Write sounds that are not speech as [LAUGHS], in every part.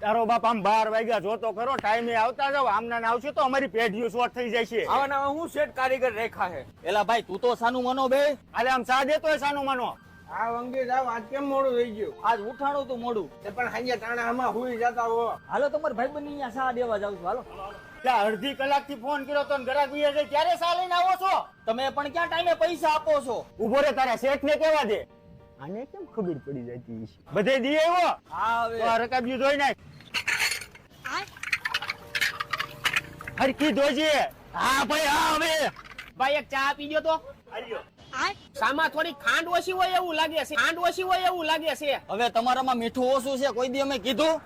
તારો બાપ આમ બાર વાગ્યા જોતો ખરો ટાઈમે આવતા જાવ આમના ને આવશે તો અમારી પેઢીઓ શોર્ટ થઈ જાય છે આવા નવા હું શેઠ કારીગર રેખા હે? એલા ભાઈ તું તો સાનું માનો બે. અરે આમ સા દેતો હોય સાનું માનો. આ વંગે જાવ આજ કેમ મોડું થઈ ગયું? આજ ઉઠાણું તું મોડું. એ પણ હાંજે ટાણા આમાં હુઈ જતા હો. હાલો તમારા ભાઈ બની અહીંયા સા દેવા જાવ છું હાલો. અડધી કલાકથી ફોન કર્યો તો ગરાક વિયે છે ક્યારે સા લઈને આવો છો? તમે પણ ક્યાં ટાઈમે પૈસા આપો છો? ઊભો રે તારા શેઠ ને કેવા દે? આને કેમ ખબર પડી જતી હશે બધે દી આવ્યો હા રકાબ્યું ધોઈ નાખ. હરકી ધોજે. હા ભાઈ હા હવે. ભાઈ એક ચા પી ગયો તો. હાલ્યો. થોડી ખાંડ ઓછી હોય એવું લાગે છે. ખાંડ ઓછી હોય એવું લાગે છે. હવે તમારામાં મીઠું ઓછું છે કોઈ દી અમે કીધું?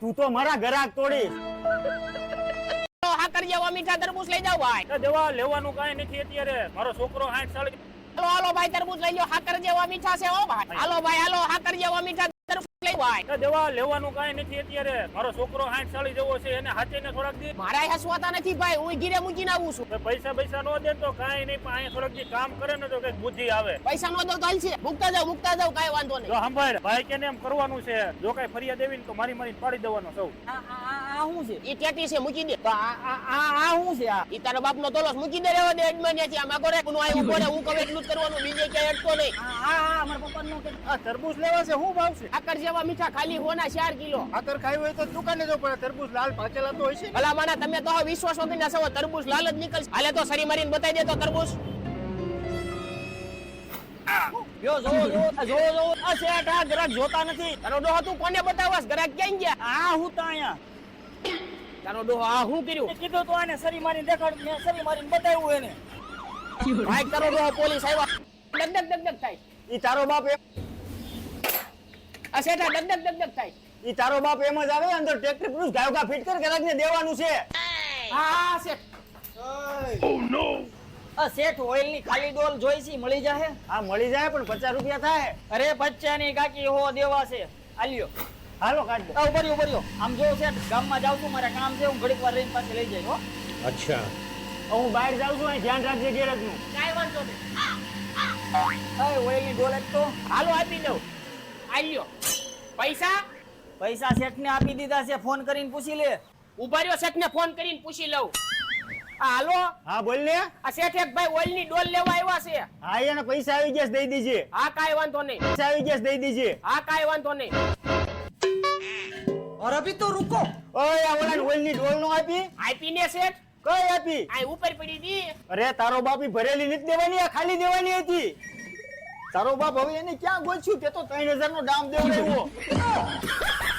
તું તો મારા ગરાક તોડી. હા કરી જેવા મીઠા તરબૂચ લઈ જાવ ભાઈ. દવા લેવાનું કાંઈ નથી અત્યારે. મારો છોકરો સાઠ સાલ હાલો હાલો ભાઈ, તરબૂચ લઈ લો હાકર જેવા મીઠા છે હો ભાઈ. હાલો ભાઈ, હાલો, હાકર જેવા મીઠા તરબૂચ દવા લેવાનું કાંઈ નથી અત્યારે. મારો છોકરો હાથ સાલી જવો છે એને હાથે ને થોડાક દી મારા હસવાતા નથી ભાઈ હું ઘીરે મૂકીને આવું છું. પૈસા પૈસા નો દે તો કાંઈ નહીં પણ અહીંયા થોડાક દી કામ કરે ને તો કંઈક બુદ્ધિ આવે. પૈસા નો દો તો હાલશે. મૂકતા જાવ મૂકતા જાવ કાંઈ વાંધો જો નહીં ભાઈ કેને એમ કરવાનું છે જો કઈ ફરિયાદ એવી ને તો મારી મારી પાડી દેવાનો સૌ. આ આ આ શું છે? એ ટેટી છે મૂકી દે. આ આ આ આ શું છે આ? ઈ તારા બાપ નો તોલો મૂકી દે રેવા દે એડમાં ત્યાંથી આમાં કરે હું હું કહું એટલું જ કરવાનું બીજે ક્યાંય અટકો નહીં. આ આ આ મારા પપ્પાનો કે આ તરબૂચ લેવા છે શું ભાવ છે? હાકર મીઠા ખાલી હોના ચાર કિલો. આકર ખાઈ હોય તો દુકાને જો પડે. તરબૂચ લાલ પાકેલા તો હોય છે ભલા માના તમે તો વિશ્વાસ વગર ના સવો તરબૂચ લાલ જ નીકળશે. હાલે તો સરી મારીને બતાવી દે તો તરબૂચ. જો જો જો જો જો. આ શેઠ આ ગ્રાહક જોતા નથી. તારો ડોહો તું કોને બતાવસ ગ્રાહક ક્યાં ગયા? આ હું તો અહીંયા. તારો ડોહો આ હું કર્યું? કીધું તો આને સરી મારીને દેખાડ મેં સરી મારીને બતાવ્યું એને. ભાઈ તારો ડોહો પોલીસ આવ્યા. ડગ ડગ ડગ ડગ થાય. ઈ તારો બાપ આ શેઠા ડગ ડગ ડગ ડગ થાય. ઈ તારો બાપ એમ જ આવે અંદર ટ્રેક્ટર પુરુષ ગાયોગા ફિટ કર ગરાક ને દેવાનું છે. હા શેઠ. આ શેઠ ઓઇલની ખાલી ડોલ જોઈસી મળી જાહે? આ મળી જાય પણ પચાસ રૂપિયા થાય. અરે બચ્ચાની કાકી હો દેવા છે. આલ્યો હાલો કાઢ દે. ઉભરી ઉભર્યો આમ જો શેઠ ગામમાં જાઉં છું મારે કામ છે હું ઘડીક વાર રહીને પાસે લઈ જઈશ હો. અચ્છા. હું બહાર જાઉં છું અહીં ધ્યાન રાખજે ગેરેજનું કાઈ વાંધો નહીં. ઓઇલની ડોલ એક તો. હાલો આપી દઉં. આલ્યો પૈસા પૈસા શેઠ ને આપી દીધા છે ફોન કરીને પૂછી લે ઉભા રહ્યો શેઠ ને ફોન કરીને પૂછી લઉં આ હાલો હા બોલ ને આ શેઠ એક ભાઈ ઓઇલ ની ડોલ લેવા આવ્યા છે હા એને પૈસા આવી ગયા છે, દઈ દીજે હા કાંઈ વાંધો નહીં પૈસા આવી ગયા છે, દઈ દીજે હા કાંઈ વાંધો નહીં और अभी तो रुको ઓય આ ઓલા ઓઇલ ની ડોલ નો આપી આપીને શેઠ કઈ આપી આ ઉપર પડી હતી અરે તારો બાપ ઈ ભરેલી નથી દેવાની આ ખાલી દેવાની હતી તારો બાપ હવે એને ક્યાં ગોચ્યું? તે તો ત્રણ હજાર નો દામ દેવડાવ્યો. [LAUGHS]